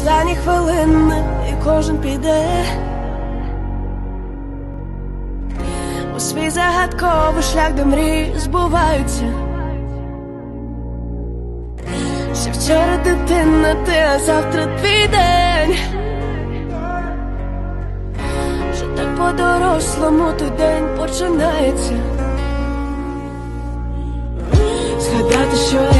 останні хвилини, і кожен піде у свій загадковий шлях, де мрії збуваються. Ще вчора дитина, ти, а завтра твій день. Вже так по-дорослому той день починається. Згадати, що